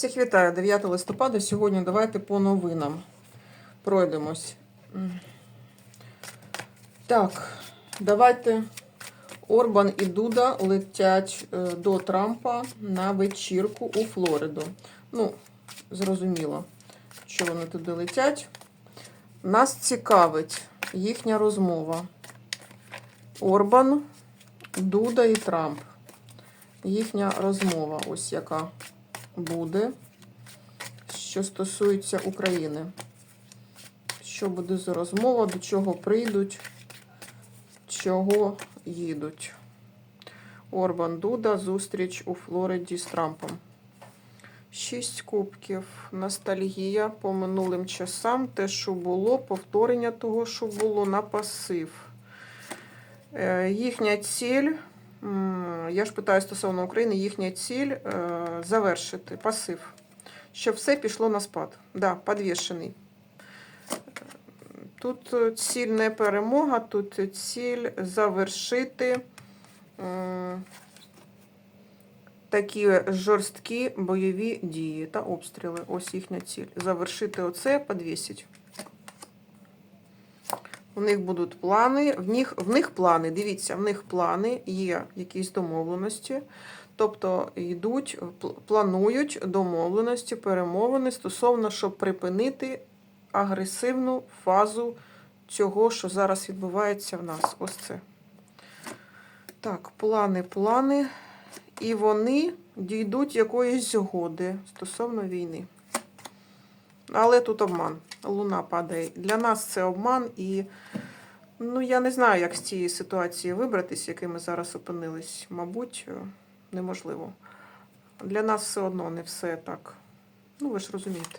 Всіх вітаю, 9 листопада. Сьогодні давайте по новинам пройдемось. Так, давайте Орбан і Дуда летять е, до Трампа на вечірку у Флориду. Ну, зрозуміло, що вони туди летять. Нас цікавить їхня розмова. Орбан, Дуда і Трамп. Їхня розмова, ось яка буде, що стосується України. Що буде за розмова, до чого прийдуть, чого їдуть. Орбан Дуда, зустріч у Флориді з Трампом. Шість кубків. Ностальгія по минулим часам. Те, що було, повторення того, що було на пасив. Е, Їхня ціль. Я ж питаю стосовно України, їхня ціль е, завершити пасив, щоб все пішло на спад. Да, підвішений. Тут ціль не перемога, тут ціль завершити такі жорсткі бойові дії та обстріли. Ось їхня ціль. Завершити оце, підвісить. У них будуть плани, в них, в них плани, дивіться, в них плани, є якісь домовленості. Тобто йдуть, планують домовленості, перемовини стосовно, щоб припинити агресивну фазу цього, що зараз відбувається в нас. Ось це. Так, плани, плани. І вони дійдуть якоїсь згоди стосовно війни. Але тут обман. Луна падає. Для нас це обман, і ну, я не знаю, як з цієї ситуації вибратись, якій ми зараз опинились. Мабуть, е, неможливо. Для нас все одно не все так. Ну, ви ж розумієте.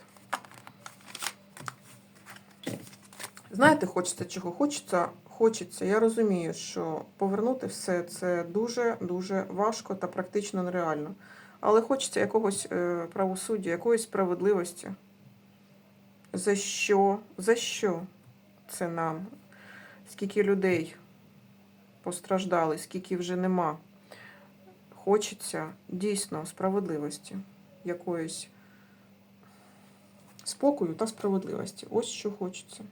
Знаєте, хочеться чого? Хочеться, хочеться. Я розумію, що повернути все це дуже-дуже важко та практично нереально. Але хочеться якогось е, правосуддя, якоїсь справедливості. За що? За що це нам? Скільки людей постраждали, скільки вже нема. Хочеться дійсно справедливості, якоїсь спокою та справедливості. Ось що хочеться.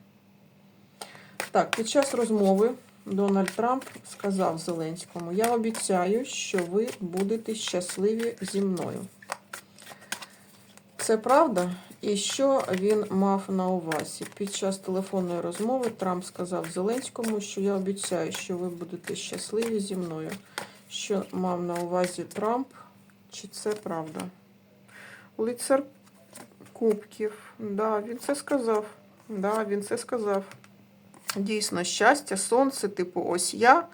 Так, під час розмови Дональд Трамп сказав Зеленському: Я обіцяю, що ви будете щасливі зі мною. Це правда? І що він мав на увазі? Під час телефонної розмови Трамп сказав Зеленському, що я обіцяю, що ви будете щасливі зі мною. Що мав на увазі Трамп? Чи це правда? Лицар Кубків. Да, він це сказав. Да, він це сказав. Дійсно, щастя, сонце, типу, ось я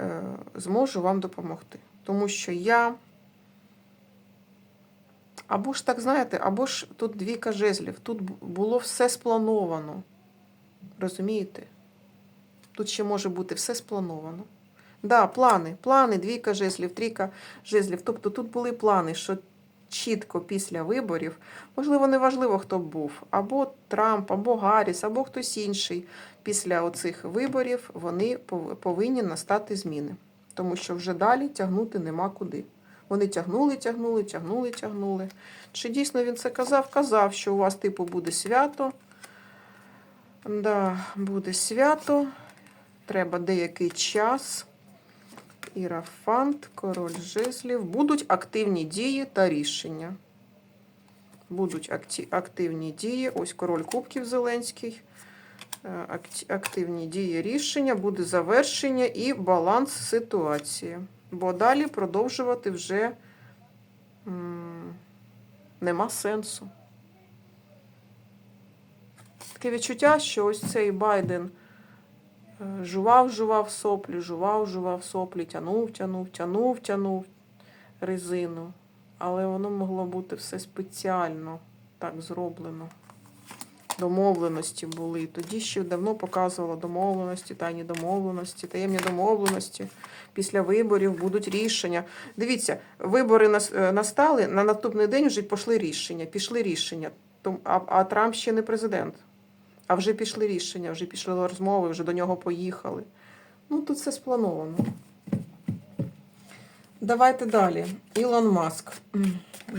е, зможу вам допомогти. Тому що я. Або ж так, знаєте, або ж тут двійка жезлів. Тут було все сплановано. Розумієте? Тут ще може бути все сплановано. Да, плани, плани, двійка жезлів, трійка жезлів. Тобто тут були плани, що чітко після виборів, можливо, не важливо, хто б був, або Трамп, або Гарріс, або хтось інший. Після оцих виборів вони повинні настати зміни. Тому що вже далі тягнути нема куди. Вони тягнули, тягнули, тягнули, тягнули. Чи дійсно він це казав? Казав, що у вас, типу, буде свято. Да, буде свято. Треба деякий час. Ірафант, король жезлів. Будуть активні дії та рішення. Будуть активні дії. Ось король кубків Зеленський. Е, Активні дії рішення, буде завершення і баланс ситуації. Бо далі продовжувати вже м, нема сенсу. Таке відчуття, що ось цей Байден е, жував, жував соплі, жував, жував соплі, тянув, тянув, тянув, тянув резину. Але воно могло бути все спеціально так зроблено. Домовленості були. Тоді ще давно показувала домовленості, тайні домовленості, таємні домовленості. Після виборів будуть рішення. Дивіться, вибори е, настали, на наступний день вже пішли рішення. Пішли рішення. А, а Трамп ще не президент. А вже пішли рішення, вже пішли розмови, вже до нього поїхали. Ну, тут все сплановано. Давайте далі. Ілон Маск.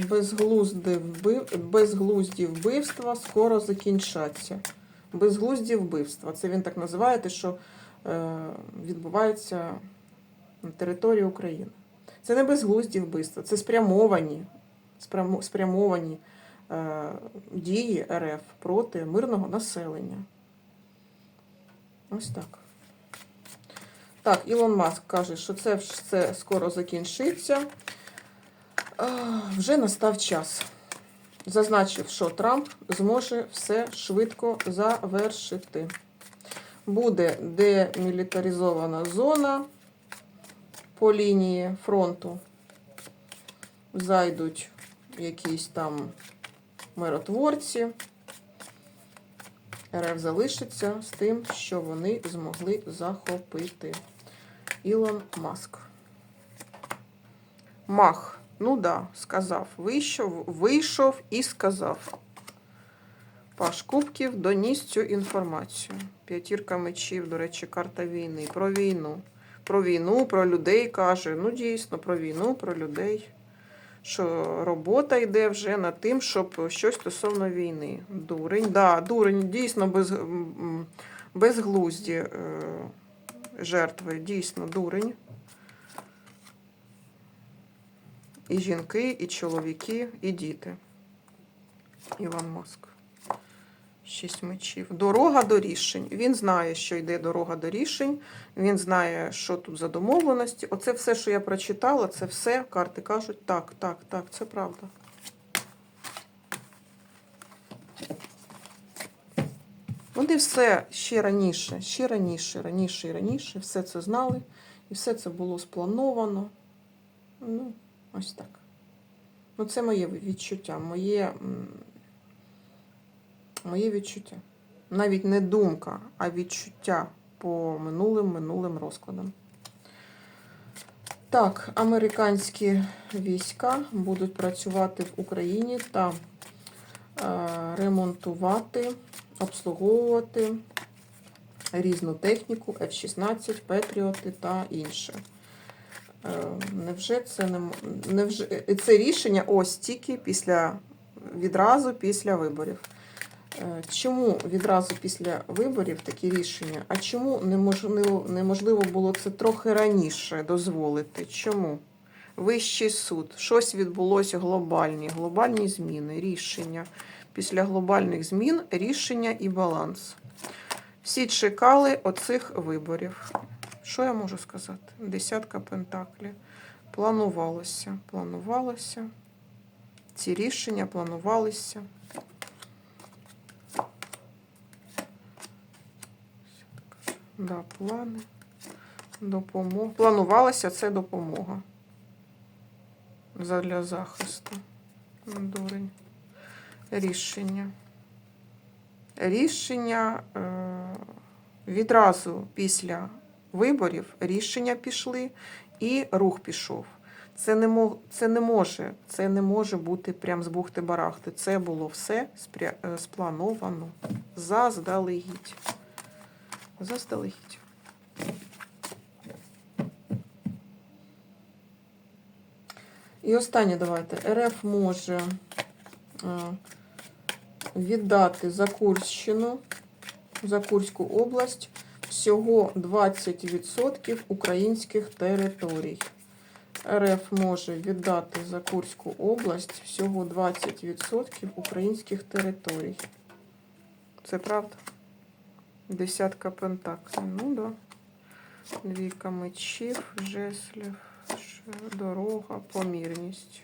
Безглузді, вбив... Безглузді вбивства скоро закінчаться. Безглузді вбивства. Це він так називає, те, що е, відбувається на території України. Це не безглузді вбивства, це спрямовані, спрямо- спрямовані е, дії РФ проти мирного населення. Ось так. Так, Ілон Маск каже, що це все скоро закінчиться. Вже настав час. Зазначив, що Трамп зможе все швидко завершити. Буде демілітаризована зона по лінії фронту. Зайдуть якісь там миротворці. РФ залишиться з тим, що вони змогли захопити. Ілон Маск. Мах. Ну да, сказав. Вийшов, вийшов і сказав. Паш Кубків доніс цю інформацію. П'ятірка мечів, до речі, карта війни. Про війну. Про війну, про людей каже. Ну, дійсно, про війну, про людей. Що робота йде вже над тим, щоб щось стосовно війни. Дурень. Да, дурень, дійсно без, безглузді е, жертви. Дійсно, дурень. І жінки, і чоловіки, і діти. Іван Маск. Шість мечів. Дорога до рішень. Він знає, що йде дорога до рішень. Він знає, що тут за домовленості. Оце все, що я прочитала, це все карти кажуть, так, так, так, це правда. Вони все ще раніше, ще раніше, раніше і раніше, все це знали, і все це було сплановано. Ну, ось так. Ну, це моє відчуття, моє, моє відчуття. Навіть не думка, а відчуття по минулим минулим розкладам. Так, американські війська будуть працювати в Україні та е, ремонтувати, обслуговувати різну техніку F-16, Петріоти та інше. Е, Невже це не невже е, це рішення ось тільки після відразу після виборів? Е, Чому відразу після виборів такі рішення? А чому неможливо, неможливо було це трохи раніше дозволити? Чому? Вищий суд, щось відбулося глобальні, глобальні зміни, рішення. Після глобальних змін рішення і баланс. Всі чекали оцих виборів. Що я можу сказати? Десятка пентаклів. Планувалося, планувалося. Ці рішення планувалися. Да, плани. Допомога. Планувалася це допомога. Задля захисту. Дурень. Рішення. Рішення е, відразу після виборів рішення пішли і рух пішов. Це не, мог, це не може, це не може бути прям з бухти-барахти. Це було все спря, е, сплановано заздалегідь. Заздалегідь. І останнє давайте. РФ може е, віддати за Курщину, за Курську область всього 20% українських територій. РФ може віддати за Курську область всього 20% українських територій. Це правда? Десятка пентаклів. Ну да. Двійка мечів, жеслів, дорога, помірність.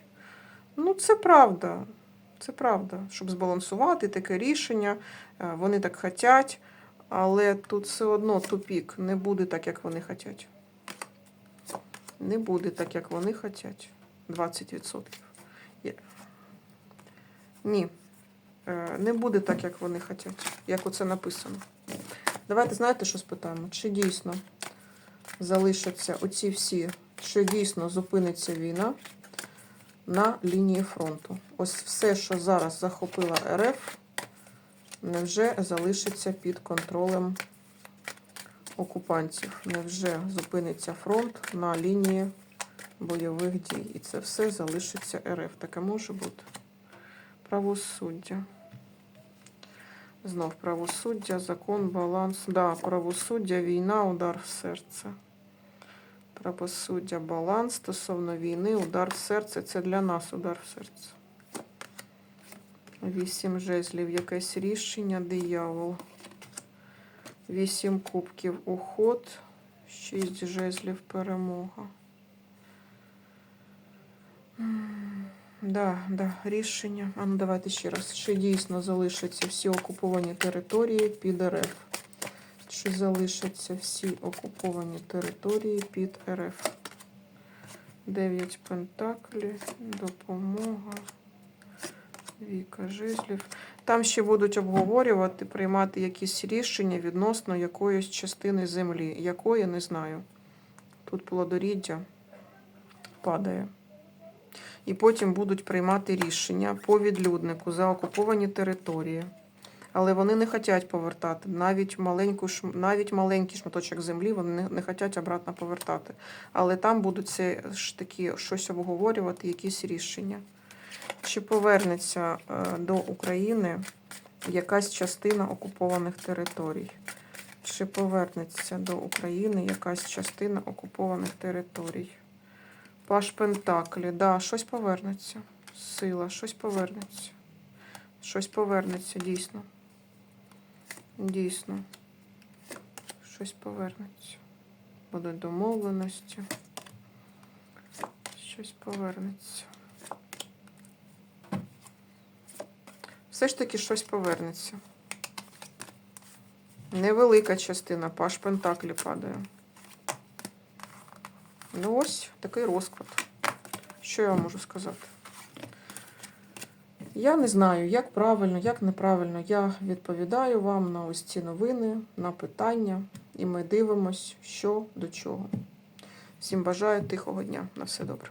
Ну, це правда. Це правда. Щоб збалансувати таке рішення, е, вони так хотять, але тут все одно тупік. Не буде так, як вони хотять. Не буде так, як вони хотять. 20%. Є. Ні. Е, Не буде так, як вони хотять, як оце написано. Давайте знаєте, що спитаємо? Чи дійсно залишаться оці всі, чи дійсно зупиниться війна на лінії фронту? Ось все, що зараз захопила РФ, невже залишиться під контролем окупантів? Невже зупиниться фронт на лінії бойових дій. І це все залишиться РФ. Таке може бути. Правосуддя. Знов правосуддя, закон, баланс. Да, правосуддя, війна, удар в серце. Правосуддя, баланс стосовно війни, удар в серце. Це для нас удар в серце. Вісім жезлів, якесь рішення, диявол. Вісім кубків, уход. Шість жезлів, перемога. Да, да, рішення. А ну давайте ще раз. Чи дійсно залишаться всі окуповані території під РФ? Чи залишаться всі окуповані території під РФ? Дев'ять пентаклів, допомога, віка жезлів. Там ще будуть обговорювати, приймати якісь рішення відносно якоїсь частини землі. Якої не знаю. Тут плодоріддя падає. І потім будуть приймати рішення по відлюднику за окуповані території. Але вони не хочуть повертати. Навіть, маленьку, навіть маленький шматочок землі вони не, хочуть обратно повертати. Але там будуть ж такі щось обговорювати, якісь рішення. Чи повернеться е, до України якась частина окупованих територій? Чи повернеться до України якась частина окупованих територій? Паш Пентаклі, да, щось повернеться. Сила, щось повернеться. Щось повернеться, дійсно. Дійсно. Щось повернеться. Будуть домовленості. Щось повернеться. Все ж таки щось повернеться. Невелика частина, паш Пентаклі падає. Ну ось такий розклад. Що я вам можу сказати? Я не знаю, як правильно, як неправильно. Я відповідаю вам на ось ці новини, на питання, і ми дивимось, що до чого. Всім бажаю тихого дня. На все добре.